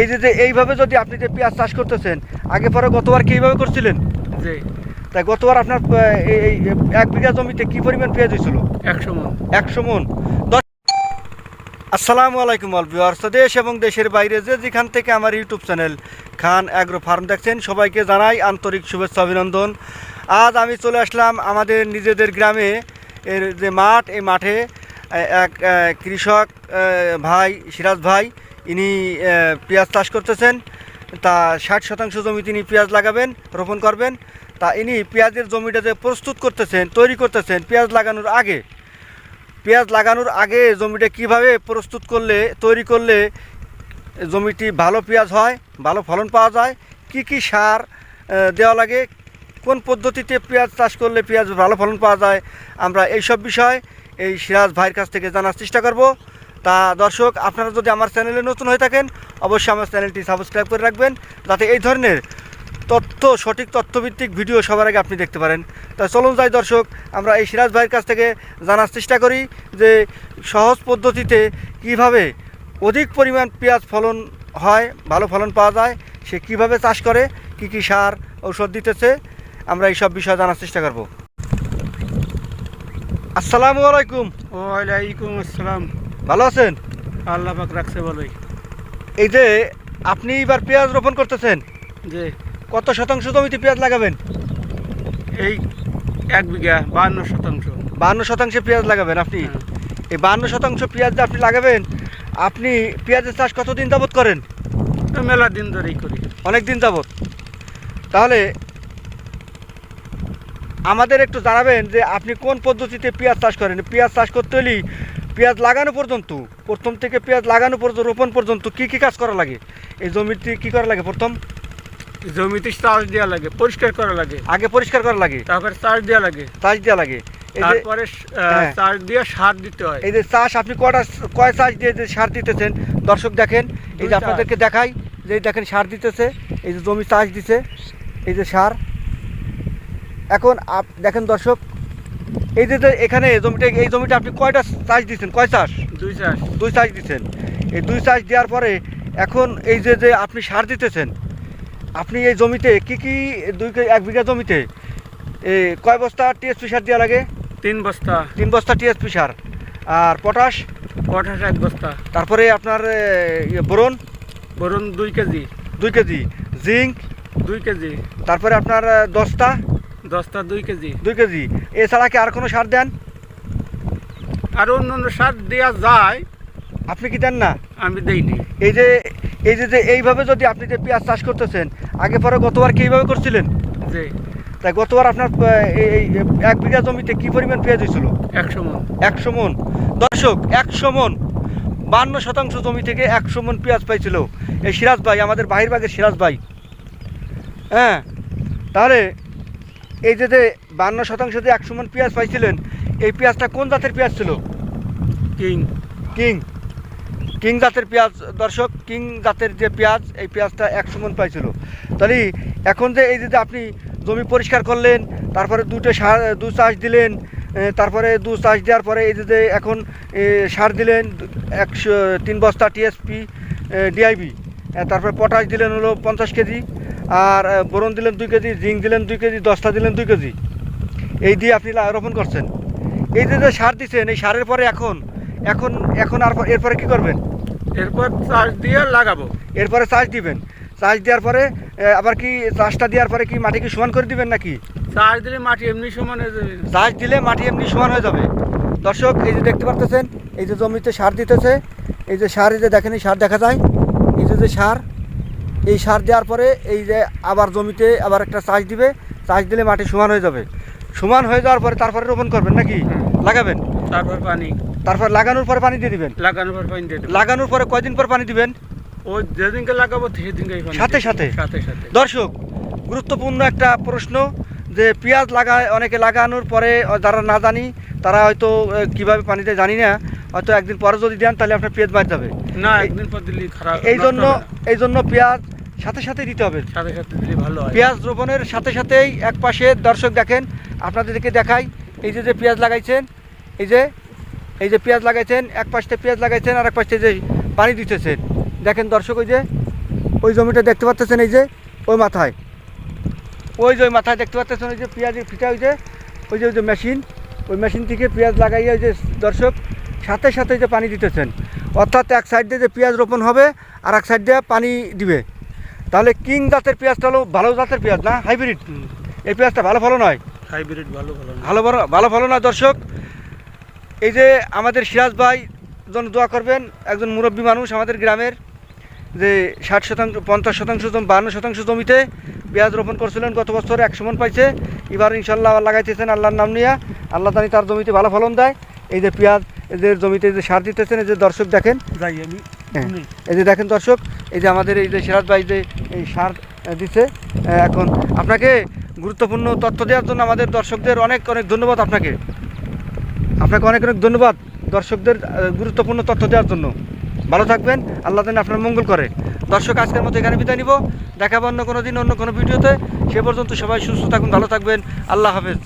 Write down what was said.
এই যে যে এইভাবে যদি আপনি যে পেঁয়াজ চাষ করতেছেন আগে পরে গতবার কি এইভাবে করছিলেন? জি। তাই গতবার আপনার এই এক বিঘা জমিতে কি পরিমাণ পেঁয়াজ হয়েছিল? একশো মন। একশো মন। আসসালামু আলাইকুম অল ভিউয়ার্স দেশ এবং দেশের বাইরে যে যেখান থেকে আমার YouTube channel Khan agro farm দেখছেন সবাইকে জানাই আন্তরিক শুভেচ্ছা অভিনন্দন। আজ আমি চলে আসলাম আমাদের নিজেদের গ্রামে এর যে মাঠ এই মাঠে এক কৃষক ভাই সিরাজ ভাই ইনি পেঁয়াজ চাষ করতেছেন, তা ষাট শতাংশ জমি তিনি পেঁয়াজ লাগাবেন, রোপণ করবেন। তা ইনি পেঁয়াজের জমিটা যে প্রস্তুত করতেছেন, তৈরি করতেছেন, পেঁয়াজ লাগানোর আগে, পেঁয়াজ লাগানোর আগে জমিটা কীভাবে প্রস্তুত করলে, তৈরি করলে জমিটি ভালো পেঁয়াজ হয়, ভালো ফলন পাওয়া যায়, কি কি সার দেওয়া লাগে, কোন পদ্ধতিতে পেঁয়াজ চাষ করলে পেঁয়াজ ভালো ফলন পাওয়া যায়, আমরা এইসব বিষয় এই সিরাজ ভাইয়ের কাছ থেকে জানার চেষ্টা করব। তা দর্শক, আপনারা যদি আমার চ্যানেলে নতুন হয়ে থাকেন, অবশ্যই আমার চ্যানেলটি সাবস্ক্রাইব করে রাখবেন, যাতে এই ধরনের তথ্য, সঠিক তথ্যভিত্তিক ভিডিও সবার আগে আপনি দেখতে পারেন। তা চলুন যাই দর্শক, আমরা এই সিরাজ ভাইয়ের কাছ থেকে জানার চেষ্টা করি যে, সহজ পদ্ধতিতে কীভাবে অধিক পরিমাণ পেঁয়াজ ফলন হয়, ভালো ফলন পাওয়া যায়, সে কীভাবে চাষ করে, কি কি সার, ঔষধ দিতেছে, আমরা এই সব বিষয়ে জানার চেষ্টা করব। আসসালামু আলাইকুম। ওয়ালাইকুম আসসালাম। ভালো আছেন? আল্লাহ পাক রাখছে বলোই এই যে আপনি এবার পেঁয়াজ রোপণ করতেছেন যে কত শতাংশ জমিতে পেঁয়াজ লাগাবেন? এই এক বিঘা বান্ন শতাংশ। বান্ন শতাংশে পেঁয়াজ লাগাবেন আপনি? হ্যাঁ। এই বান্ন শতাংশ পেঁয়াজ আপনি লাগাবেন আপনি পেঁয়াজের চাষ কতদিন যাবত করেন? মেলা দিন ধরেই করি। অনেক দিন যাবত তাহলে আমাদের একটু জানাবেন যে আপনি কোন পদ্ধতিতে পেঁয়াজ চাষ করেন? পেঁয়াজ চাষ করতে হলে পেঁয়াজ লাগানো পর্যন্ত প্রথম থেকে পেঁয়াজ লাগানো পর্যন্ত রোপণ পর্যন্ত কি কি কাজ করা লাগে? এই জমিতে কি করা লাগে প্রথম? জমিতে চাষ দেওয়া লাগে পরিষ্কার করা লাগে। আগে পরিষ্কার করা লাগে? তারপরে চাষ দেওয়া লাগে। চাষ দেওয়া লাগে। তারপরে হ্যাঁ। চাষ দিয়ে সার দিতে হয়। এই যে চাষ আপনি কয়টা কয় চাষ দিয়ে যে সার দিতেছেন? দর্শক দেখেন এই যে আপনাদেরকে দেখাই যে দেখেন সার দিতেছে এই যে জমি চাষ দিছে এই যে সার। এখন আপ দেখেন দর্শক এই যে এখানে জমিটা এই জমিটা আপনি কয়টা চাষ দিচ্ছেন কয় চাষ? দুই চাষ। দুই চাষ দিচ্ছেন এই দুই চাষ দেওয়ার পরে এখন এই যে যে আপনি সার দিতেছেন আপনি এই জমিতে কি কি দুই এক বিঘা জমিতে কয় বস্তা টিএসপি সার দেওয়া লাগে? তিন বস্তা। তিন বস্তা টিএসপি সার। আর পটাশ? পটাশ এক বস্তা। তারপরে আপনার ইয়ে, বোরন? দুই কেজি। দুই কেজি। জিঙ্ক? দুই কেজি। তারপরে আপনার এ, দস্তা দুই কেজি। দুই কেজি। এছাড়া কি আর কোনো সার দেন? আর অন্য অন্য সার দেওয়া যায়। আপনি কি দেন না? আমি দেইনি। এই যে এই যে যে এইভাবে যদি আপনি যে পেঁয়াজ চাষ করতেছেন আগে পরে গতবার কি এইভাবে করছিলেন? যে তাই গতবার আপনার এই এক বিঘা জমিতে কি পরিমাণ পেঁয়াজ হয়েছিল? একশো মন। একশো মন। দর্শক একশো মন। বান্ন শতাংশ জমি থেকে একশো মন পেঁয়াজ পাইছিল। এই সিরাজ ভাই আমাদের বাহিরবাগের সিরাজ ভাই। হ্যাঁ তাহলে এই যে যে বান্ন শতাংশ যে একশো মন পেঁয়াজ পাইছিলেন এই পেঁয়াজটা কোন জাতের পেঁয়াজ ছিল? কিং। কিং। কিং জাতের পেঁয়াজ দর্শক কিং জাতের যে পেঁয়াজ এই পেঁয়াজটা একশো মন পাইছিল। তাহলে এখন যে এই যে আপনি জমি পরিষ্কার করলেন তারপরে দুটো সার দু চাষ দিলেন তারপরে দু চাষ দেওয়ার পরে এই যে এখন সার দিলেন একশো তিন বস্তা টিএসপি ডিআইবি তারপরে পটাশ দিলেন হলো পঞ্চাশ কেজি আর বোরন দিলেন দুই কেজি জিঙ্ক দিলেন দুই কেজি দশটা দিলেন দুই কেজি। এই দিয়ে আপনি রোপণ করছেন। এই যে যে সার দিচ্ছেন এই সারের পরে এখন এখন এখন আর পর- এরপরে কি করবেন? এরপর চাষ দিয়ে লাগাবো। এরপরে চাষ দিবেন। চাষ দেওয়ার পরে আবার কি চাষটা দেওয়ার পরে কি মাটি কি সমান করে দিবেন নাকি? চাষ দিলে মাটি এমনি সমান হয়ে যাবে। চাষ দিলে মাটি এমনি সমান হয়ে যাবে। দর্শক এই যে দেখতে পারতেছেন এই যে জমিতে সার দিতেছে এই যে সার এই যে দেখেন এই সার দেখা যায়। এই যে যে সার এই সার দেওয়ার পরে এই যে আবার জমিতে আবার একটা চাষ দিবে চাষ দিলে মাটি সমান হয়ে যাবে। সমান হয়ে যাওয়ার পরে তারপরে রোপণ করবেন নাকি? লাগাবেন? তারপর পানি। তারপর লাগানোর পরে পানি দিয়ে দিবেন? লাগানোর পর পানি দিয়ে লাগানোর পরে কয়দিন পর পানি দিবেন? ও যেদিনকে লাগাবো সেদিনকে সাথে সাথে? সাথে সাথে। দর্শক গুরুত্বপূর্ণ একটা প্রশ্ন যে পেঁয়াজ লাগায় অনেকে লাগানোর পরে যারা না জানি তারা হয়তো কীভাবে পানি দেয় জানি না। হয়তো একদিন পরে যদি দেন তাহলে আপনার পেঁয়াজ মার যাবে। না একদিন পর দিলে খারাপ এই জন্য এই জন্য পেঁয়াজ সাথে সাথে দিতে হবে। সাথে সাথে দিলে ভালো হয়। পেঁয়াজ রোপণের সাথে সাথেই এক পাশে দর্শক দেখেন আপনাদেরকে দেখাই। এই যে যে পেঁয়াজ লাগাইছেন এই যে এই যে পেঁয়াজ লাগাইছেন এক পাশে পেঁয়াজ লাগাইছেন আর এক পাশে যে পানি দিতেছেন। দেখেন দর্শক ওই যে ওই জমিটা দেখতে পাচ্ছেন এই যে ওই মাথায়। ওই যে ওই মাথায় দেখতে পাচ্ছেন ওই যে পেঁয়াজের ফিটা ওই যে ওই যে ওই যে মেশিন। ওই মেশিন থেকে পেঁয়াজ লাগাইয়া ওই যে দর্শক সাথে সাথে যে পানি দিতেছেন। অর্থাৎ এক সাইড দিয়ে যে পেঁয়াজ রোপণ হবে আর এক সাইড দিয়ে পানি দিবে। তাহলে কিং জাতের পেঁয়াজটা হলো ভালো জাতের পেঁয়াজ না? হাইব্রিড এই পেঁয়াজটা ভালো ফলন হয়? হাইব্রিড ভালো ভালো না। ভালো ভালো ভালো ফলন হয়। দর্শক এই যে আমাদের সিরাজ ভাই জন্য দোয়া করবেন একজন মুরব্বী মানুষ আমাদের গ্রামের যে ষাট শতাংশ পঞ্চাশ শতাংশ জমি বান্ন শতাংশ জমিতে পেঁয়াজ রোপণ করছিলেন গত বছর একশো মন পাইছে। এবার ইনশাল্লাহ আবার লাগাইতেছেন আল্লাহর নাম নিয়ে আল্লাহ জানি তার জমিতে ভালো ফলন দেয়। এই যে পেঁয়াজ এদের জমিতে যে সার দিতেছেন এই যে দর্শক দেখেন। যাই আমি এই যে দেখেন দর্শক, এই যে আমাদের এই যে সিরাজ ভাই যে এই সার দিচ্ছে এখন আপনাকে গুরুত্বপূর্ণ তথ্য দেওয়ার জন্য আমাদের দর্শকদের অনেক অনেক ধন্যবাদ আপনাকে। আপনাকে অনেক অনেক ধন্যবাদ দর্শকদের গুরুত্বপূর্ণ তথ্য দেওয়ার জন্য। ভালো থাকবেন, আল্লাহ যেন আপনার মঙ্গল করে। দর্শক, আজকের মতো এখানে বিদায় নিব। দেখাবো অন্য কোনো দিন, অন্য কোনো ভিডিওতে। সে পর্যন্ত সবাই সুস্থ থাকুন, ভালো থাকবেন। আল্লাহ হাফেজ।